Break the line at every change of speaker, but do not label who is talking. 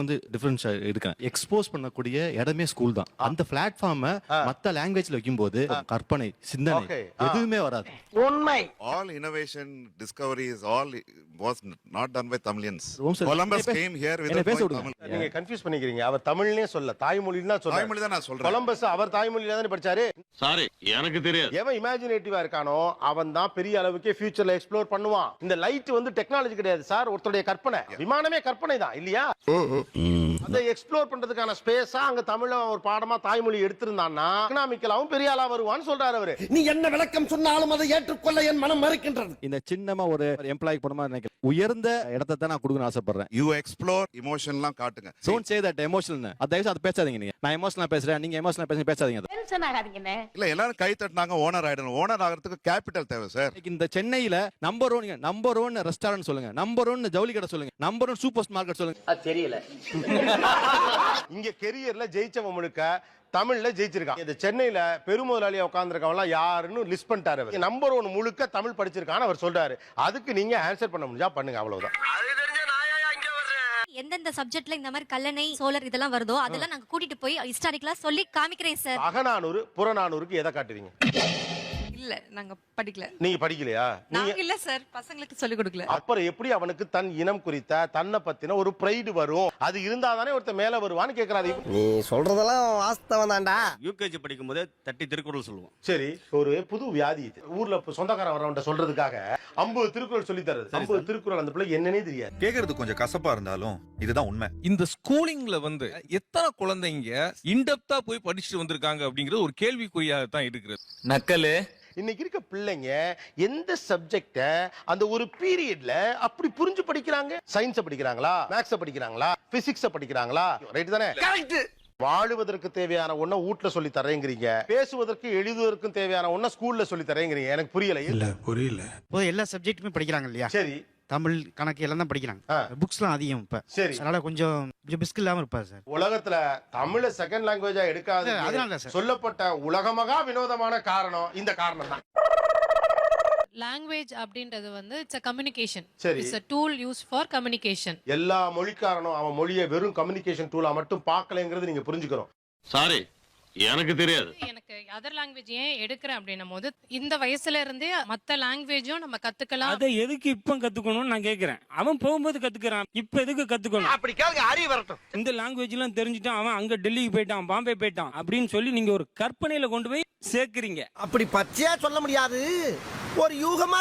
வந்து டிஃபரன்ஸ் இருக்கேன் எக்ஸ்போஸ் பண்ணக்கூடிய இடமே ஸ்கூல் தான். அந்த பிளாட்ஃபார்மை மத்த லாங்குவேஜ்ல வைக்கும்போது கற்பனை சிந்தனை. எதுவுமே வராது.
all innovation discovery is all was not done by Tamilians.
Om sir,
Columbus
என்னை பே-
came here with
என்னை
a
பேச
point
விடுங்க.
Tamil.
நீங்க கன்ஃபியூஸ் பண்ணிக்கிறீங்க. அவர் தமிழ்னே சொல்ல தாய்மொழின்னு தான் சொல்ல
தாய்மொழி தான் நான் சொல்றேன்.
கொலம்பஸ் அவர் தாய்மொழியில தானே படிச்சாரு?
சாரி எனக்கு தெரியாது.
எவன் இமேஜினேட்டிவா இருக்கானோ அவன் தான் பெரிய அளவுக்கு ஃபியூச்சர்ல எக்ஸ்ப்ளோர் பண்ணுவான். இந்த லைட் வந்து டெக்னாலஜி கிடையாது சார் ஒருத்தருடைய கற்பனை. விமானமே கற்பனை தான் இல்லையா? அதை எக்ஸ்ப்ளோர் பண்றதுக்கான ஸ்பேஸா அங்க தமிழ ஒரு பாடமா தாய்மொழி எடுத்திருந்தான்னா எக்கனாமிக்கலாவும் பெரிய ஆளா வருவான்னு சொல்றாரு அவரு.
நீ என்ன விளக்கம் சொன்னாலும் அதை ஏற்றுக்கொள்ள என் மனம் மறுக்கின்றது.
இந்த சின்னமா ஒரு எம்ப்ளாய்க்கு போன மாதிரி நினைக்கிறேன். உயர்ந்த இடத்தை தான் நான் கொடுக்கணும்னு ஆசைப்படுறேன்.
You explore emotion எல்லாம் காட்டுங்க.
டோன்ட் சே தட் எமோஷனல் அது தயவு செய்து அதை பேசாதீங்க நீங்க. நான் எமோஷனலா பேசுறேன். நீங்க எமோஷனலா பேசுங்க பேசாதீங்க அதை.
டென்ஷன் ஆகாதீங்கண்ணே
இல்ல எல்லாரும் கை தட்டினாங்க ஓனர் ஆயிடணும். ஓனர் ஆகிறதுக்கு கேபிட்டல் தேவை சார்
இந்த சென்னையில number one number one restaurant சொல்லுங்க. நம்பர் ஒன் ஜவுளி கடை சொல்லுங்க. நம்பர் ஒன் சூப்பர் மார்க்கெட் சொல்லுங்க
தெரியல.
இங்க கெரியர்ல ஜெயிச்சவன் முழுக்க தமிழ்ல ஜெயிச்சிருக்கான் இந்த சென்னையில பெருமுதலாளியா உட்கார்ந்துருக்கவன் யாருன்னு லிஸ்ட் பண்ணிட்டாரு அவர். நம்பர் ஒன் முழுக்க தமிழ் படிச்சிருக்கான்னு அவர் சொல்றாரு. அதுக்கு நீங்க ஆன்சர் பண்ண முடிஞ்சா பண்ணுங்க அவ்வளவுதான்.
எந்தெந்த சப்ஜெக்ட்ல இந்த மாதிரி கல்லணை சோழர் இதெல்லாம் வருதோ அதெல்லாம் நாங்க கூட்டிட்டு போய் ஹிஸ்டாரிக்கலா சொல்லி காமிக்கிறேன் சார்
அகநானூறு புறநானூறுக்கு எதை காட்டுறீங்க
இல்ல நாங்க படிக்கல.
நீங்க படிக்கலையா? நீங்க
நாங்க இல்ல சார் பசங்களுக்கு சொல்லி கொடுக்கல.
அப்புறம் எப்படி அவனுக்கு தன் இனம் குறித்த தன்னை பத்தின ஒரு பிரைடு வரும்? அது இருந்தா தானே ஒருத்தன் மேல வருவான்னு கேக்குறாரு.
நீ சொல்றதெல்லாம் வாஸ்தவம் தான்டா.
யூகேஜி படிக்கும் போதே தட்டி திருக்குறள் சொல்லுவோம்.
சரி ஒரு புது வியாதி இது. ஊர்ல இப்ப சொந்தக்காரன் வரவன்ட்ட சொல்றதுக்காக ஐம்பது திருக்குறள் சொல்லி தருது ஐம்பது திருக்குறள் அந்த பிள்ளை என்னன்னே தெரியாது.
கேக்குறது கொஞ்சம் கசப்பா இருந்தாலும் இதுதான் உண்மை.
இந்த ஸ்கூலிங்ல வந்து எத்தனை குழந்தைங்க இன்டெப்தா போய் படிச்சுட்டு வந்திருக்காங்க அப்படிங்கிறது ஒரு கேள்விக்குறியாக தான் இருக்கிறது.
நக்கலு
இன்னைக்கு இருக்க பிள்ளைங்க எந்த சப்ஜெக்ட அந்த ஒரு பீரியட்ல அப்படி புரிஞ்சு படிக்கிறாங்க? சயின்ஸ படிக்கிறாங்களா? மேக்ஸ படிக்கிறாங்களா? பிசிக்ஸ படிக்கிறாங்களா? ரைட் தானே? வாழுவதற்கு தேவையான ஒண்ண வீட்ல சொல்லி தரேங்கிறீங்க. பேசுவதற்கு எழுதுவதற்கும் தேவையான ஒண்ண ஸ்கூல்ல சொல்லி தரேங்கிறீங்க. எனக்கு புரியல.
இல்ல புரியல.
இப்போ எல்லா சப்ஜெக்ட்டுமே படிக்கிறாங்க இல்லையா?
சரி.
தமிழ் கணக்கு எல்லாம் தான் படிக்கிறாங்க. புக்ஸ்லாம் அதிகம் இப்ப.
சரி.
அதனால கொஞ்சம் கொஞ்சம் பிஸ்க் இல்லாம இருப்பா சார்.
உலகத்துல தமிழ செகண்ட் லாங்குவேஜா எடுக்காத
அதனால தான் சார்.
சொல்லப்பட்ட உலகமகா வினோதமான காரணம் இந்த காரணம் தான்.
லாங்குவேஜ் அப்படின்றது வந்து இட்ஸ் கம்யூனிகேஷன்
சரி.
It's tool use for communication
எல்லா மொழிக்காரனும் அவன் மொழியை வெறும் கம்யூனிகேஷன் டூலா மட்டும் பார்க்கலங்கிறது நீங்க புரிஞ்சுக்கணும்
சாரி எனக்கு தெரியாது.
எனக்கு அதர் லாங்குவேஜ் ஏன் எடுக்கிறேன் அப்படின்னும் போது இந்த வயசுல இருந்தே மத்த லாங்குவேஜும் நம்ம கத்துக்கலாம்.
அதை எதுக்கு இப்ப கத்துக்கணும்னு நான் கேக்குறேன். அவன் போகும்போது கத்துக்கிறான். இப்ப எதுக்கு கத்துக்கணும்?
அப்படி கேளுங்க அறிய வரட்டும்.
இந்த லாங்குவேஜ் எல்லாம் தெரிஞ்சுட்டான் அவன் அங்க டெல்லிக்கு போயிட்டான் பாம்பே போயிட்டான் அப்படின்னு சொல்லி நீங்க ஒரு கற்பனையில கொண்டு போய் சேர்க்கிறீங்க.
அப்படி பச்சையா சொல்ல முடியாது. ஒரு யூகமா